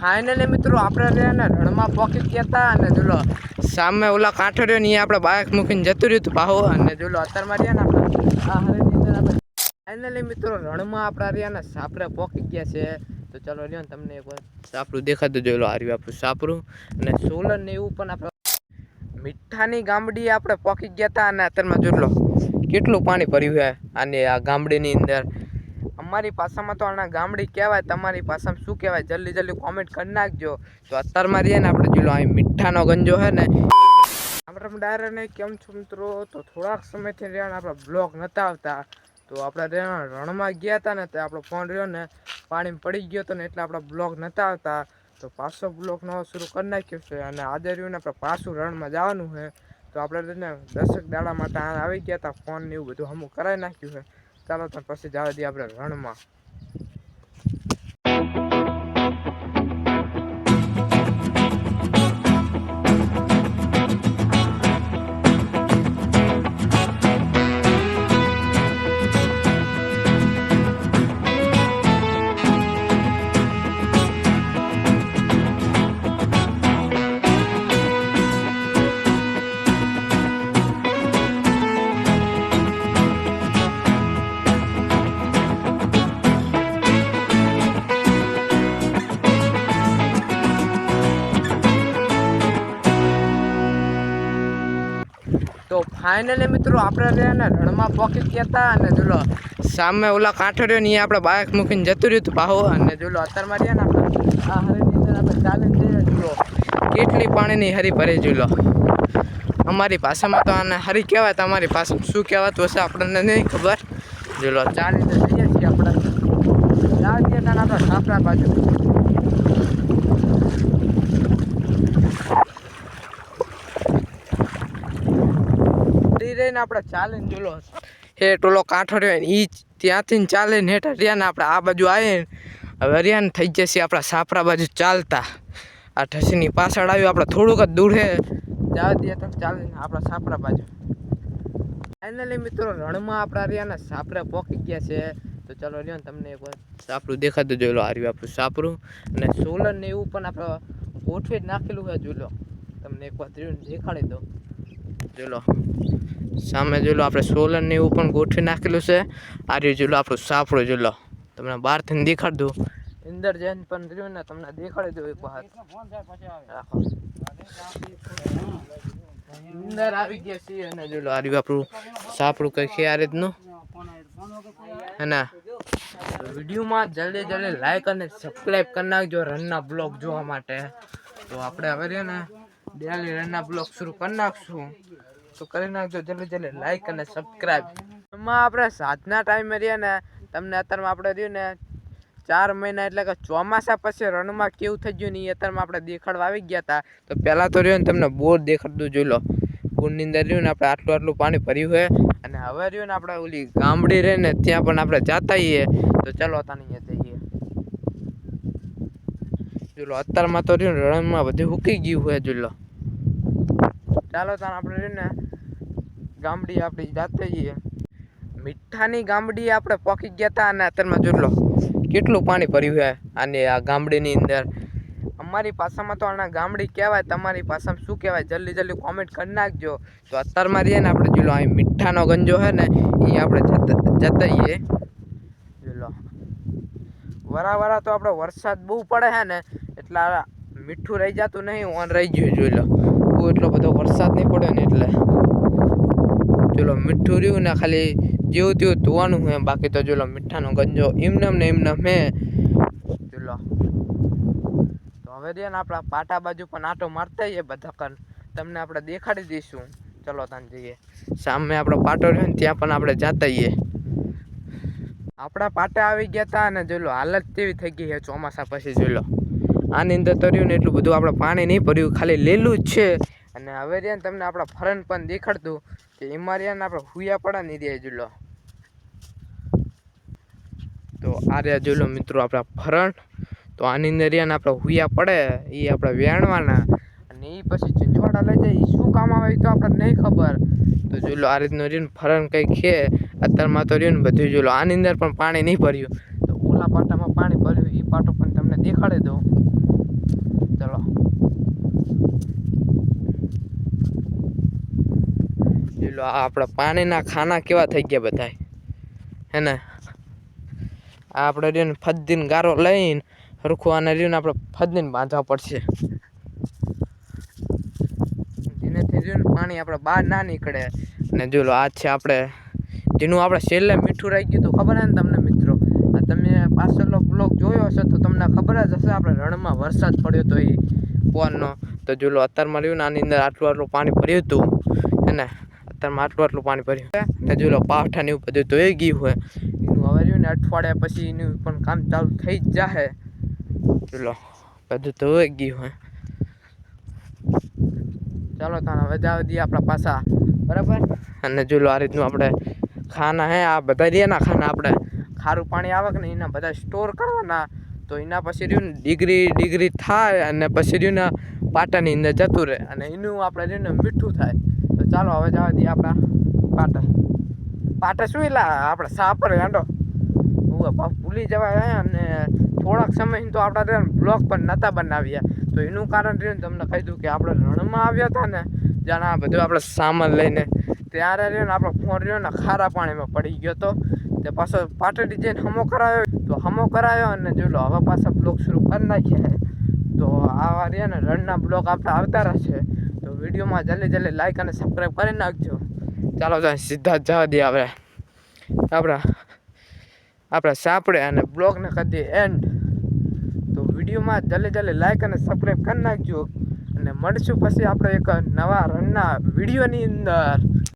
Finally મિત્રો, આપણે રહ્યા રણમાં પોકી ગયા હતા અને જોલો, સામે ઓલા કાંઠો રહ્યો ને આપણે બાઇક મૂકીને જતું રહ્યું હતું પાહો અને જોલો અત્યારમાં રહ્યા ને આપણે ફાઇનલી મિત્રો, રણમાં આપણા રહ્યા ને સાપરે પોકી ગયા છે. તો ચાલો રહ્યો ને તમને એક વાર સાપરું દેખાતું જોયેલો હાર્યું આપણું સાપરું. અને સોલન ને એવું પણ આપણે મીઠાની ગામડી આપણે પોકી ગયા હતા અને અત્યારમાં જોયેલો કેટલું પાણી ભર્યું છે આની આ ગામડીની અંદર. અમારી ભાષામાં તો આના ગામડી કહેવાય, તમારી ભાષામાં શું કહેવાય? જલ્દી જલ્દી કોમેન્ટ કરી નાખજો. તો અત્યારમાં રહીએ ને આપણે જોઈ લો, અહીં મીઠાનો ગંજો છે ને. આપણે ને કેમ છો મિત્રો? તો થોડાક સમયથી રહ્યા આપણા બ્લોગ નતા આવતા. તો આપણે રહ્યા રણમાં ગયા હતા ને, તો આપણો ફોન રહ્યો ને, પાણીમાં પડી ગયો હતો ને, એટલે આપણા બ્લોગ નતા આવતા. તો પાછો બ્લોગ નવો શરૂ કરી નાખ્યો છે અને આજે રહ્યું ને, આપણે પાછું રણમાં જવાનું છે. તો આપણે દસેક દાડા માટે આવી ગયા હતા, ફોન ને એવું બધું હમું કરાવી નાખ્યું છે. ચાલો તો પછી જવા દઈએ આપણે રણમાં. ફાઇનલી મિત્રો આપણે રહ્યા રણમાં પોકી ગયા હતા અને જોલો સામે ઓલા કાંઠો રહ્યો ને આપણે બાઇક મૂકીને જતું રહ્યું હતું પાહો અને જોલો અત્યારમાં રહ્યા ને આપણે આ હરીની અંદર આપણે ચાલીને જઈએ જોલો કેટલી પાણીની હરી ભરી જોલો. અમારી ભાષામાં તો આને હરી કહેવાય, તમારી ભાષામાં શું કહેવાતું હશે આપણને નહીં ખબર. જોલો ચાલીને જઈએ છીએ આપણે. હતા ને આપણે સાપરા બાજુ. ઈ રહીને આપણે ચાલીને જોલો હે, ટોલો કાંઠો રહ્યો ને એ ત્યાંથી ને હેઠ હેઠળ ને આપણે આ બાજુ આવીને હવે હરિયાણ થઈ જશે આપણા સાપરા બાજુ ચાલતા. આ ઠસીની પાછળ આવ્યું, આપણે થોડુંક જ દૂર હે. જવા દઈએ તો ચાલીને આપણા સાપરા બાજુ. ફાઇનલી મિત્રો, રણમાં આપણા હરિયાના સાપરા પોકી ગયા છે. તો ચાલો રહ્યો તમને એક સાપરું દેખાતું જોઈ લો હાર્યું આપણું સાપરું. અને સોલન ને એવું પણ આપણે ગોઠવી જ નાખેલું હોય જોઈ લો. તમને એક વાર દેખાડી દો જોઈ લો. સામે જોઈ લો, આપણે સોલન ને એવું પણ ગોઠવી નાખેલું છે. આ રહ્યું જોઈ આપણું સાપડું જોઈ લો. તમને બહારથી દેખાડ. દઉં અંદર જઈને પણ રહ્યું ને, તમને દેખાડી દઉં એક રાખો. અંદર આવી ગયા છીએ અને જોઈ આ રહ્યું આપણું સાપડું કંઈક આ રીતનું. અને વિડીયોમાં જલ્દી જલ્દી લાઈક અને સબસ્ક્રાઈબ કરી નાખજો રનના બ્લોગ જોવા માટે. તો આપણે હવે ને ડેલી રનના બ્લોગ શરૂ કરી નાખશું. તો કરી નાખજો, જલ્દી જલ્દી લાઈક અને સબસ્ક્રાઈબ એમાં આપણે સાંજના ટાઈમે રહ્યા ને, તમને અત્યારમાં આપણે રહ્યું ને, ચાર મહિના એટલે કે ચોમાસા પછી રણમાં કેવું થઈ ગયું ને એ અત્યારમાં આપણે દેખાડવા આવી ગયા હતા તો પહેલાં તો રહ્યું ને તમને બોર દેખાડતું, જોઈ લો. બોરની અંદર રહ્યું ને આપણે આટલું આટલું પાણી ભર્યું હોય અને હવે રહ્યું ને આપણે ઓલી ગામડી રહે ને, ત્યાં પણ આપણે જાતા છીએ તો ચાલો તાની અહીંયા જઈએ. જોલો અત્યારમાં તો રહ્યું રણમાં બધું હુકી ગયું હોય જોઈ ચાલો તાન આપણે ને ગામડી આપણી જાતે જઈએ. મીઠાની ગામડી આપણે પોકી ગયા હતા અને અત્યારમાં જોઈ લો કેટલું પાણી ભર્યું છે આની આ ગામડીની અંદર. અમારી ભાષામાં તો આના ગામડી કહેવાય, તમારી ભાષામાં શું કહેવાય જલ્દી જલ્દી કોમેન્ટ કરી નાખજો. તો અત્યારમાં રહીએ ને આપણે જોઈ લો અહીં મીઠાનો ગંજો છે ને એ આપણે જતા જતા જઈએ જોઈ લો. વરા વરા તો આપણે વરસાદ બહુ પડે છે ને, એટલે મીઠું રહી જતું નહીં, ઓન રહી ગયું, જોઈ લો. બહુ એટલો બધો વરસાદ નહીં પડ્યો ને એટલે. ચલો મીઠું રહ્યું ને ખાલી જેવું તેવું ધોવાનું હોય બાકી તો ચલો મીઠાનો ગંજો એમનેમ ને એમને મેં ચલો. તો હવે રે ને આપણા પાટા બાજુ પણ આટો મારતા જઈએ બધા કન. તમને આપણે દેખાડી દઈશું. ચલો તને જઈએ. સામે આપણો પાટો રહ્યો ને ત્યાં પણ આપણે જતા જઈએ આપણા પાટા આવી ગયા હતા અને જોઈ લો હાલત કેવી થઈ ગઈ છે ચોમાસા પછી જોઈ લો આની અંદર તર્યું ને એટલું બધું આપણે પાણી નહીં ભર્યું, ખાલી લીલું જ છે. અને હવે રહ્યા તમને આપણા ફરન પણ દેખાડતું કે એમાં આપણે હુયા પડા નહીં દે જુલો તો આ રહ્યા જોઈ લો મિત્રો આપણા ફરણ. તો આની અંદર રહ્યા આપણે હુયા પડે એ આપણે વેણવાના. અને એ પછી ચીંચવાડા લઈ જાય એ શું કામ આવે તો આપણને નહીં ખબર. તો જોઈ લો આ રીતનું રહ્યું ફરણ કંઈક છે. અત્યારમાં તો રહ્યું ને બધું જોઈ લો, આની અંદર પણ પાણી નહીં ભર્યું. તો ઓલા પાટામાં પાણી ભર્યું એ પાટો પણ તમને દેખાડી દઉં. ચલો. જોઈ લો, આ આપણા પાણીના ખાના કેવા થઈ ગયા બધા હે ને? આ આપણે રહ્યું ફદ્દીન ગારો લઈને હરખું આને રહ્યું આપણે ફદ્દીને બાંધવા પડશે. જેનેથી રહ્યું પાણી આપણે બહાર ના નીકળે. અને જો આ છે આપણે, જેનું આપણે છેલ્લે મીઠું રાખ્યું ગયું હતું. ખબર હે ને તમને મિત્રો? તમે પાછળનો બ્લોક જોયો હશે તો તમને ખબર જ હશે, આપણે રણમાં વરસાદ પડ્યો હતો એ પવનનો. તો જો લો, અત્યારમાં રહ્યું ને આની અંદર આટલું આટલું પાણી ભર્યું હતું, હે ને? અત્યારમાં આટલું આટલું પાણી ભર્યું છે. ને જો લો પાવઠા ને એવું બધું ધોઈ ગયું હોય એનું હવે રહ્યું ને અઠવાડિયા પછી એનું પણ કામ ચાલુ થઈ જ જાહે. ચલો બધું ધોઈ ગયું હોય ચાલો તાણા વધાવી દઈએ આપણા પાછા. બરાબર? અને જો આ રીતનું આપણે ખાના હે, આ બધા રહ્યા ખાના આપણે. ખારું પાણી આવે કે ને એના બધા સ્ટોર કરવાના. તો એના પછી રહ્યું ને ડિગ્રી ડિગ્રી થાય અને પછી રહ્યું ને પાટાની અંદર જતું રહે. અને એનું આપણે રહ્યું ને મીઠું થાય. તો ચાલો હવે જવા દઈએ આપણા પાટા. પાટા શું એટલે આપણે સાપર ગાંડો. હું ભૂલી જવાય અને થોડાક સમય તો આપણા બ્લોક પણ નહોતા બનાવ્યા. તો એનું કારણ રહ્યું તમને કહી દઉં કે આપણે રણમાં આવ્યા હતા ને જાણે આ બધું આપણે સામાન લઈને ત્યારે રહ્યો ને આપણો ફોન રહ્યો ને ખારા પાણીમાં પડી ગયો તો. તે પાછો પાટડી જઈને હમો કરાયો. તો હમો કરાયો અને જો લો, હવે પાછા બ્લોગ શરૂ કરી નાખ્યા તો આવા રહ્યા ને રણના બ્લોગ આપણે આવતા રહેશે. તો વિડીયોમાં જલ્દી જલ્દી લાઈક અને સબસ્ક્રાઈબ કરી નાખજો. ચાલો જાય સીધા જવા દઈએ આપણે. આપણા, આપણે સાંપડે અને બ્લોગને કરી દઈએ એન્ડ તો વિડીયોમાં જલ્દી જલ્દી લાઈક અને સબસ્ક્રાઈબ કરી નાખજો. અને મળશું પછી આપણે એક નવા રનના વિડીયોની અંદર.